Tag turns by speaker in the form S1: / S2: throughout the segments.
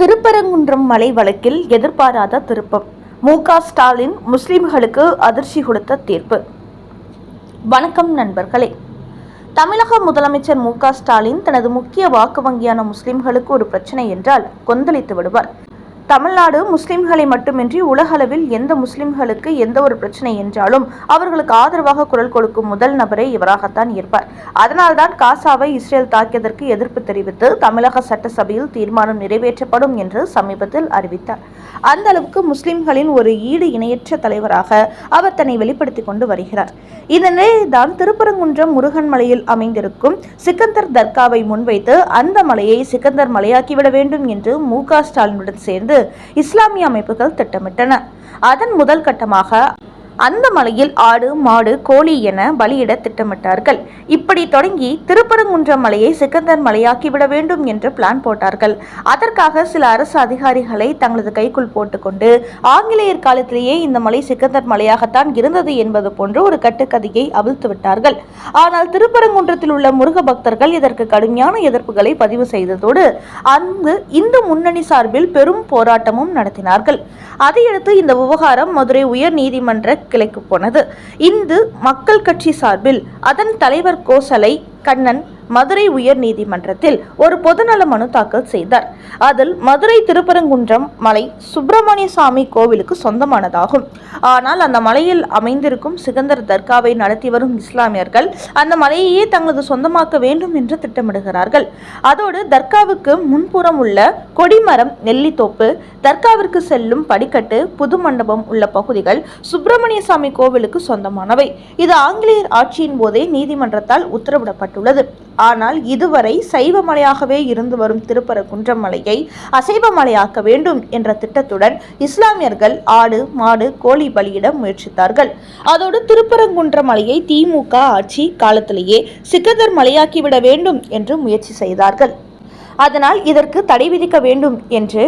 S1: திருப்பரங்குன்றம் மலை வழக்கில் எதிர்பாராத திருப்பம். மு. ஸ்டாலின் முஸ்லிம்களுக்கு அதிர்ச்சி கொடுத்த தீர்ப்பு. வணக்கம் நண்பர்களே. தமிழக முதலமைச்சர் மு. ஸ்டாலின் தனது முக்கிய வாக்கு வங்கியான முஸ்லிம்களுக்கு ஒரு பிரச்சனை என்றால் கொந்தளித்து விடுவார். தமிழ்நாடு முஸ்லிம்களை மட்டுமின்றி உலகளவில் எந்த முஸ்லிம்களுக்கு எந்த ஒரு பிரச்சனை என்றாலும் அவர்களுக்கு ஆதரவாக குரல் கொடுக்கும் முதல் நபரே இவராகத்தான் இருப்பார். அதனால்தான் காசாவை இஸ்ரேல் தாக்கியதற்கு எதிர்ப்பு தெரிவித்து தமிழக சட்டசபையில் தீர்மானம் நிறைவேற்றப்படும் என்று சமீபத்தில் அறிவித்தார். அந்த அளவுக்கு முஸ்லிம்களின் ஒரு ஈடு இணையற்ற தலைவராக அவர் தன்னை வெளிப்படுத்திக் கொண்டு வருகிறார். இந்த நிலையில்தான் திருப்பரங்குன்றம் முருகன் மலையில் அமைந்திருக்கும் சிக்கந்தர் தர்காவை முன்வைத்து அந்த மலையை சிக்கந்தர் மலையாக்கிவிட வேண்டும் என்று மு க ஸ்டாலினுடன் சேர்ந்து இஸ்லாமிய அமைப்புகள் திட்டமிட்டன. அதன் முதல் கட்டமாக அந்த மலையில் ஆடு மாடு கோழி என பலியிட திட்டமிட்டார்கள். இப்படி தொடங்கி திருப்பரங்குன்றம் மலையை சிக்கந்தர் மலையாக்கிவிட வேண்டும் என்று பிளான் போட்டார்கள். அதற்காக சில அரசு அதிகாரிகளை தங்களது கைக்குள் போட்டுக்கொண்டு ஆங்கிலேயர் காலத்திலேயே இந்த மலை சிக்கந்தர் மலையாகத்தான் இருந்தது என்பது போன்ற ஒரு கட்டுக்கதையை அவிழ்த்து விட்டார்கள். ஆனால் திருப்பரங்குன்றத்தில் உள்ள முருக பக்தர்கள் இதற்கு கடுமையான எதிர்ப்புகளை பதிவு செய்ததோடு அங்கு இந்து முன்னணி சார்பில் பெரும் போராட்டமும் நடத்தினார்கள். அதையடுத்து இந்த விவகாரம் மதுரை உயர் நீதிமன்ற கிளைக்கு போனது. இந்து மக்கள் கட்சி சார்பில் அதன் தலைவர் கோசலை கண்ணன் மதுரை உயர் நீதிமன்றத்தில் ஒரு பொதுநல மனு தாக்கல் செய்தார். அதில் மதுரை திருப்பரங்குன்றம் மலை சுப்பிரமணிய சாமி கோவிலுக்கு சொந்தமானதாகும். ஆனால் அந்த மலையில் அமைந்திருக்கும் சிகந்தர் தர்காவை நடத்தி வரும் இஸ்லாமியர்கள் அந்த மலையையே தங்களது சொந்தமாக்க வேண்டும் என்று திட்டமிடுகிறார்கள். அதோடு தர்காவுக்கு முன்புறம் உள்ள கொடிமரம் நெல்லித்தோப்பு தர்காவிற்கு செல்லும் படிக்கட்டு புது மண்டபம் உள்ள பகுதிகள் சுப்பிரமணிய சாமி கோவிலுக்கு சொந்தமானவை. இது ஆங்கிலேயர் ஆட்சியின் போதே நீதிமன்றத்தால் உத்தரவிடப்பட்டுள்ளது. ஆனால் இதுவரை சைவ மலையாகவே இருந்து வரும் திருப்பரங்குன்றம் மலையை அசைவ மலையாக்க வேண்டும் என்ற திட்டத்துடன் இஸ்லாமியர்கள் ஆடு மாடு கோழி பலியிட முயற்சித்தார்கள். அதோடு திருப்பரங்குன்ற மலையை திமுக ஆட்சி காலத்திலேயே சிக்கந்தர் மலையாக்கிவிட வேண்டும் என்று முயற்சி செய்தார்கள். அதனால் இதற்கு தடை விதிக்க வேண்டும் என்று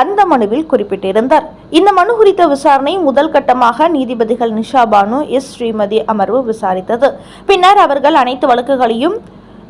S1: அந்த மனுவில் குறிப்பிட்டிருந்தார். இந்த மனு குறித்த விசாரணை முதல் கட்டமாக நீதிபதிகள் நிஷா பானு எஸ். ஸ்ரீமதி அமர்வு விசாரித்தது. பின்னர் அவர்கள் அனைத்து வழக்குகளையும்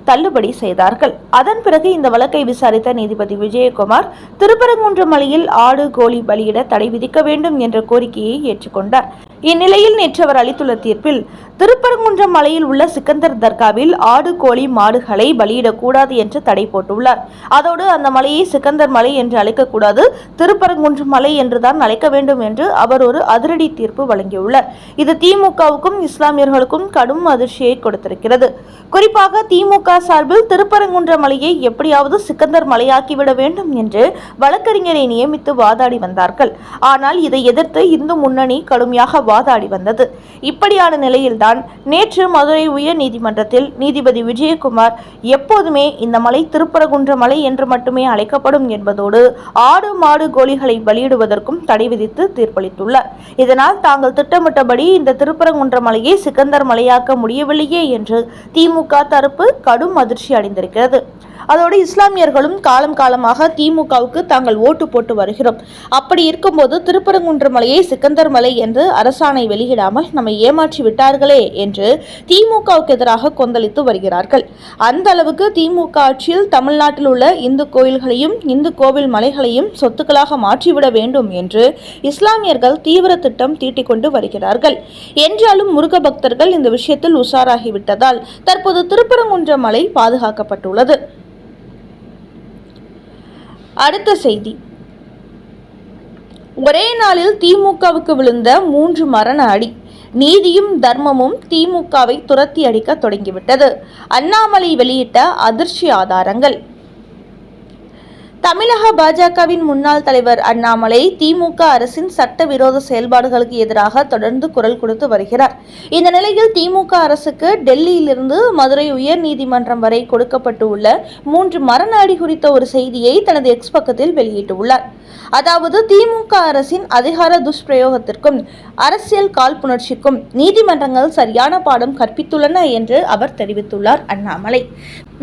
S1: தள்ளுபடி செய்தார்கள். அதன் பிறகு இந்த வழக்கை விசாரித்த நீதிபதி விஜயகுமார் திருப்பரங்குன்றம் மலையில் ஆடு கோழி பலியிட தடை விதிக்க வேண்டும் என்ற கோரிக்கையை ஏற்றுக்கொண்டார். இந்நிலையில் நேற்று அவர் அளித்துள்ள தீர்ப்பில் திருப்பரங்குன்றம் மலையில் உள்ள சிக்கந்தர் தர்காவில் ஆடு கோழி மாடுகளை பலியிடக்கூடாது என்று தடை போட்டுள்ளார். அதோடு அந்த மலையை சிக்கந்தர் மலை என்று அழைக்கக்கூடாது திருப்பரங்குன்றம் மலை என்றுதான் அழைக்க வேண்டும் என்று அவர் ஒரு அதிரடி தீர்ப்பு வழங்கியுள்ளார். இது திமுகவுக்கும் இஸ்லாமியர்களுக்கும் கடும் அதிர்ச்சியை கொடுத்திருக்கிறது. குறிப்பாக திமுக சார்பில் திருப்பரங்குன்ற மலையை எப்படியாவது சிக்கந்தர் மலையாக்கிவிட வேண்டும் என்று வழக்கறிஞரை நியமித்து வாதாடி வந்தார்கள். ஆனால் இதை எதிர்த்து இந்து முன்னணி கடுமையாக வாதாடி வந்தது. இப்படியான நிலையில்தான் நேற்று மதுரை உயர் நீதிமன்றத்தில் நீதிபதி விஜயகுமார் எப்போதுமே இந்த மலை திருப்பரங்குன்ற மலை என்று மட்டுமே அழைக்கப்படும் என்பதோடு ஆடு மாடு கோழிகளை பலியிடுவதற்கும் தடை விதித்து தீர்ப்பளித்துள்ளார். இதனால் தாங்கள் திட்டமிட்டபடி இந்த திருப்பரங்குன்ற மலையை சிக்கந்தர் மலையாக்க முடியவில்லையே என்று திமுக தரப்பு கடும் அதிர்ச்சி அடைந்திருக்கிறது. அதோடு இஸ்லாமியர்களும் காலம் காலமாக திமுகவுக்கு தாங்கள் ஓட்டு போட்டு வருகிறோம். அப்படி இருக்கும்போது திருப்பரங்குன்ற மலையை சிக்கந்தர் மலை என்று அரசாணை வெளியிடாமல் நம்மை ஏமாற்றி விட்டார்களே என்று திமுகவுக்கு எதிராக கொந்தளித்து வருகிறார்கள். அந்த அளவுக்கு திமுக ஆட்சியில் தமிழ்நாட்டில் உள்ள இந்து கோயில்களையும் இந்து கோவில் மலைகளையும் சொத்துக்களாக மாற்றிவிட வேண்டும் என்று இஸ்லாமியர்கள் தீவிர திட்டம் தீட்டிக் கொண்டு வருகிறார்கள். என்றாலும் முருக பக்தர்கள் இந்த விஷயத்தில் உஷாராகிவிட்டதால் தற்போது திருப்பரங்குன்ற மலை பாதுகாக்கப்பட்டுள்ளது. அடுத்த செய்தி. ஒரே நாளில் திமுகவுக்கு விழுந்த மூன்று மரண அடி நீதியும் தர்மமும் திமுகவை துரத்தி அடிக்க தொடங்கிவிட்டது. அண்ணாமலை வெளியிட்ட அதிர்ச்சி ஆதாரங்கள். தமிழக பாஜகவின் முன்னாள் தலைவர் அண்ணாமலை திமுக அரசின் சட்டவிரோத செயல்பாடுகளுக்கு எதிராக தொடர்ந்து குரல் கொடுத்து வருகிறார். இந்த நிலையில் திமுக அரசுக்கு டெல்லியிலிருந்து மதுரை உயர் நீதிமன்றம் வரை கொடுக்கப்பட்டு உள்ள மூன்று மரண அடி குறித்த ஒரு செய்தியை தனது எக்ஸ் பக்கத்தில் வெளியிட்டுள்ளார். அதாவது திமுக அரசின் அதிகார துஷ்பிரயோகத்திற்கும் அரசியல் காழ்ப்புணர்ச்சிக்கும் நீதிமன்றங்கள் சரியான பாடம் கற்பித்துள்ளன என்று அவர் தெரிவித்துள்ளார் அண்ணாமலை.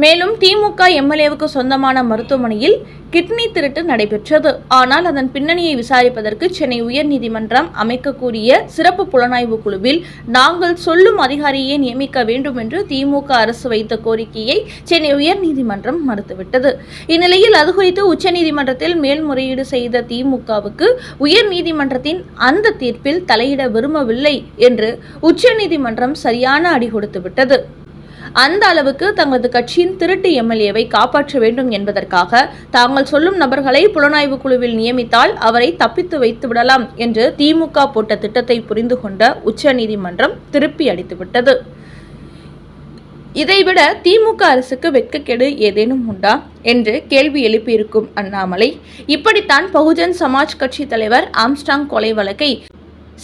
S1: மேலும் திமுக எம்எல்ஏவுக்கு சொந்தமான மருத்துவமனையில் கிட்னி திருட்டு நடைபெற்றது. ஆனால் அதன் பின்னணியை விசாரிப்பதற்கு சென்னை உயர்நீதிமன்றம் அமைக்கக்கூடிய சிறப்பு புலனாய்வு குழுவில் நாங்கள் சொல்லும் அதிகாரியை நியமிக்க வேண்டும் என்று திமுக அரசு வைத்த கோரிக்கையை சென்னை உயர்நீதிமன்றம் மறுத்துவிட்டது. இந்நிலையில் அது குறித்து உச்சநீதிமன்றத்தில் மேல்முறையீடு செய்த திமுகவுக்கு உயர்நீதிமன்றத்தின் அந்த தீர்ப்பில் தலையிட விரும்பவில்லை என்று உச்சநீதிமன்றம் சரியான அடி கொடுத்துவிட்டது. அந்த அளவுக்கு தங்களது கட்சியின் திருட்டு எம்எல்ஏவை காப்பாற்ற வேண்டும் என்பதற்காக தாங்கள் சொல்லும் நபர்களை புலனாய்வு குழுவில் நியமித்தால் அவரை தப்பித்து வைத்து விடலாம் என்று திமுக போட்ட திட்டத்தை புரிந்து கொண்ட உச்சநீதிமன்றம் திருப்பி அடித்துவிட்டது இதைவிட திமுக அரசுக்கு வெட்கக்கேடு ஏதேனும் உண்டா என்று கேள்வி எழுப்பியிருக்கும் அண்ணாமலை இப்படித்தான் பகுஜன் சமாஜ் கட்சி தலைவர் ஆம்ஸ்டாங் கொலை வழக்கை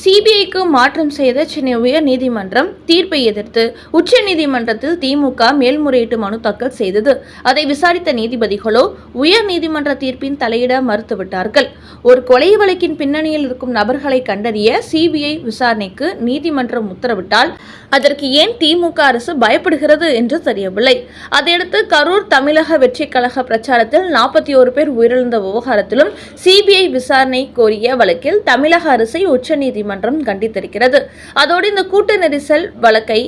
S1: சிபிஐக்கு மாற்றம் செய்த சென்னை உயர் நீதிமன்றம் தீர்ப்பை எதிர்த்து உச்ச நீதிமன்றத்தில் திமுக மேல்முறையீட்டு மனு தாக்கல் செய்தது. அதை விசாரித்த நீதிபதிகளோ உயர் நீதிமன்ற தீர்ப்பின் தலையிட மறுத்துவிட்டார்கள். ஒரு கொலை வழக்கின் பின்னணியில் இருக்கும் நபர்களை கண்டறிய சிபிஐ விசாரணைக்கு நீதிமன்றம் உத்தரவிட்டால் அதற்கு ஏன் திமுக அரசு பயப்படுகிறது என்று தெரியவில்லை. அதையடுத்து கரூர் தமிழக வெற்றி கழக பிரச்சாரத்தில் நாற்பத்தி ஒரு பேர் உயிரிழந்த விவகாரத்திலும் சிபிஐ விசாரணை கோரிய வழக்கில் தமிழக அரசை உச்சநீதிமன்றம் கண்டித்திருக்கிறது அதோடு இந்த கூட்ட நெரிசல் வழக்கை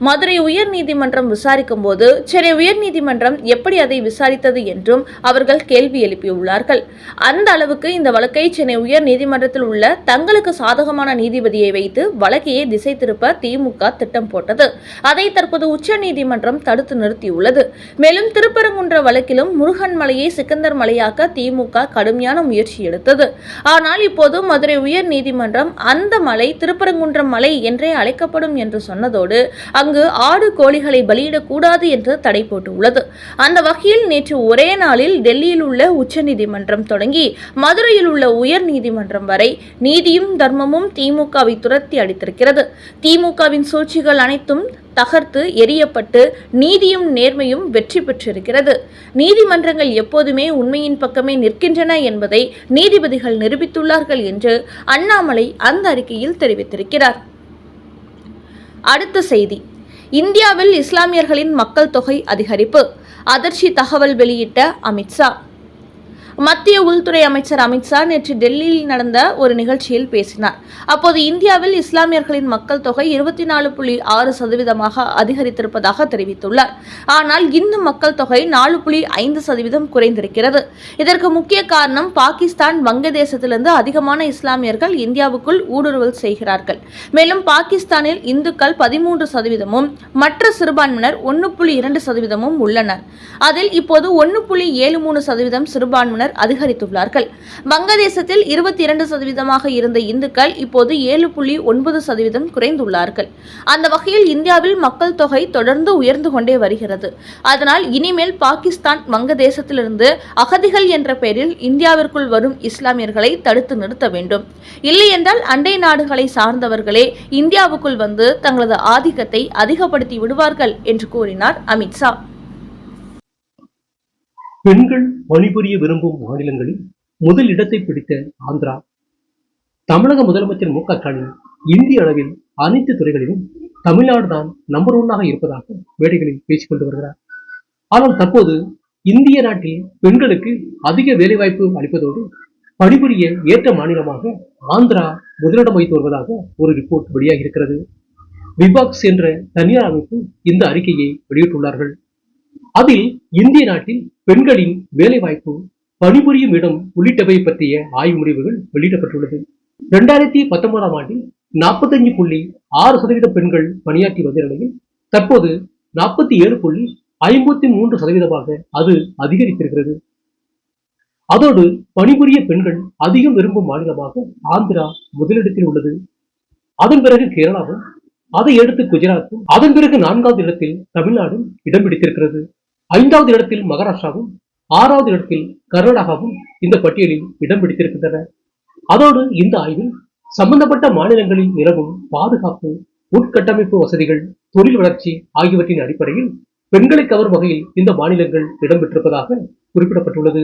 S1: மதுரை உயர்நீதிமன்றம் விசாரிக்கும் போது சென்னை உயர்நீதிமன்றம் எப்படி அதை விசாரித்தது? என்றும் அவர்கள் கேள்வி எழுப்பியுள்ளார்கள். அந்த அளவுக்கு இந்த வழக்கை சென்னை உயர்நீதிமன்றத்தில் உள்ள தங்களுக்கு சாதகமான நீதிபதியை வைத்து வழக்கையை திசை திருப்ப திமுக திட்டம் போட்டது. அதை தற்போது உச்சநீதிமன்றம் தடுத்து நிறுத்தியுள்ளது. மேலும் திருப்பரங்குன்ற வழக்கிலும் முருகன் மலையை சிக்கந்தர் மலையாக்க திமுக கடுமையான முயற்சி எடுத்தது. ஆனால் இப்போது மதுரை உயர் நீதிமன்றம் அந்த மலை திருப்பரங்குன்றம் மலை என்றே அழைக்கப்படும் என்று சொன்னதோடு அங்கு ஆடு கோழிகளை பலியிடக்கூடாது என்று தடை போட்டுள்ளது. அந்த வகையில் நேற்று ஒரே நாளில் டெல்லியில் உள்ள உச்சநீதிமன்றம் தொடங்கி மதுரையில் உள்ள உயர் நீதிமன்றம் வரை நீதியும் தர்மமும் திமுகவை துரத்தி அடித்திருக்கிறது. திமுகவின் சூழ்ச்சிகள் அனைத்தும் தகர்த்து எரியப்பட்டு நீதியும் நேர்மையும் வெற்றி பெற்றிருக்கிறது. நீதிமன்றங்கள் எப்போதுமே உண்மையின் பக்கமே நிற்கின்றன என்பதை நீதிபதிகள் நிரூபித்துள்ளார்கள் என்று அண்ணாமலை அந்த அறிக்கையில் தெரிவித்திருக்கிறார். அடுத்த செய்தி. இந்தியாவில் இஸ்லாமியர்களின் மக்கள் தொகை அதிகரிப்பு. அதிர்ச்சி தகவல் வெளியிட்ட அமித்ஷா மத்திய உள்துறை அமைச்சர் அமித்ஷா நேற்று டெல்லியில் நடந்த ஒரு நிகழ்ச்சியில் பேசினார். அப்போது இந்தியாவில் இஸ்லாமியர்களின் மக்கள் தொகை இருபத்தி நாலு புள்ளி ஆறு சதவீதமாக அதிகரித்திருப்பதாக தெரிவித்துள்ளார். ஆனால் இந்து மக்கள் தொகை நாலு புள்ளி ஐந்து சதவீதம் குறைந்திருக்கிறது. இதற்கு முக்கிய காரணம் பாகிஸ்தான் வங்கதேசத்திலிருந்து அதிகமான இஸ்லாமியர்கள் இந்தியாவுக்குள் ஊடுருவல் செய்கிறார்கள். மேலும் பாகிஸ்தானில் இந்துக்கள் பதிமூன்று சதவீதமும் மற்ற சிறுபான்மையினர் ஒன்று புள்ளி இரண்டு சதவீதமும் உள்ளனர். அதில் இப்போது ஒன்று புள்ளி ஏழு மூணு சதவீதம் சிறுபான்மையினர் பிரிவினர் அதிகரித்துள்ளார்கள். வங்கதேசத்தில் இருபத்தி இரண்டு சதவீதமாக இருந்த இந்துக்கள் இப்போது ஏழு புள்ளி ஒன்பது சதவீதம் குறைந்துள்ளார்கள். அந்த வகையில் இந்தியாவில் மக்கள் தொகை தொடர்ந்து உயர்ந்து கொண்டே வருகிறது. அதனால் இனிமேல் பாகிஸ்தான் வங்கதேசத்திலிருந்து அகதிகள் என்ற பெயரில் இந்தியாவிற்குள் வரும் இஸ்லாமியர்களை தடுத்து நிறுத்த வேண்டும். இல்லையென்றால் அண்டை நாடுகளை சார்ந்தவர்களே இந்தியாவுக்குள் வந்து தங்களது ஆதிக்கத்தை அதிகப்படுத்தி விடுவார்கள் என்று கூறினார் அமித்ஷா
S2: பெண்கள் பணிபுரிய விரும்பும் மாநிலங்களில் முதல் இடத்தை பிடித்த ஆந்திரா. தமிழக முதலமைச்சர் மு க ஸ்டாலின் இந்திய அளவில் அனைத்து துறைகளிலும் தமிழ்நாடு தான் நம்பர் ஒன்னாக இருப்பதாக மேடைகளில் பேசிக் கொண்டு வருகிறார். ஆனால் தற்போது இந்திய நாட்டில் பெண்களுக்கு அதிக வேலைவாய்ப்பு அளிப்பதோடு பணிபுரிய ஏற்ற மாநிலமாக ஆந்திரா முதலிடம் வைத்து வருவதாக ஒரு ரிப்போர்ட் வெளியாகி இருக்கிறது விபாக்ஸ் என்ற தனியார் அமைப்பு இந்த அறிக்கையை வெளியிட்டுள்ளார்கள். அதில் இந்திய நாட்டில் பெண்களின் வேலைவாய்ப்பு பணிபுரியும் இடம் உள்ளிட்டவை பற்றிய ஆய்வு முடிவுகள் வெளியிடப்பட்டுள்ளது. இரண்டாயிரத்தி பத்தொன்பதாம் ஆண்டில் நாற்பத்தஞ்சு புள்ளி ஆறு சதவீத பெண்கள் பணியாற்றி வந்த நிலையில் தற்போது நாற்பத்தி ஏழு புள்ளி ஐம்பத்தி மூன்று சதவீதமாக அது அதிகரித்திருக்கிறது. அதோடு பணிபுரிய பெண்கள் அதிகம் விரும்பும் மாநிலமாக ஆந்திரா முதலிடத்தில் உள்ளது. அதன் பிறகு கேரளாவும் அதை அடுத்து குஜராத்தும் அதன் பிறகு நான்காவது இடத்தில் தமிழ்நாடும் இடம் பிடித்திருக்கிறது. ஐந்தாவது இடத்தில் மகாராஷ்டிராவும் ஆறாவது இடத்தில் கர்நாடகாவும் இந்த பட்டியலில் இடம் பிடித்திருக்கின்றன. அதோடு இந்த ஆய்வில் சம்பந்தப்பட்ட மாநிலங்களில் நிலவும் பாதுகாப்பு உட்கட்டமைப்பு வசதிகள் தொழில் வளர்ச்சி ஆகியவற்றின் அடிப்படையில் பெண்களை கவரும் வகையில் இந்த மாநிலங்கள் இடம்பெற்றிருப்பதாக குறிப்பிடப்பட்டுள்ளது.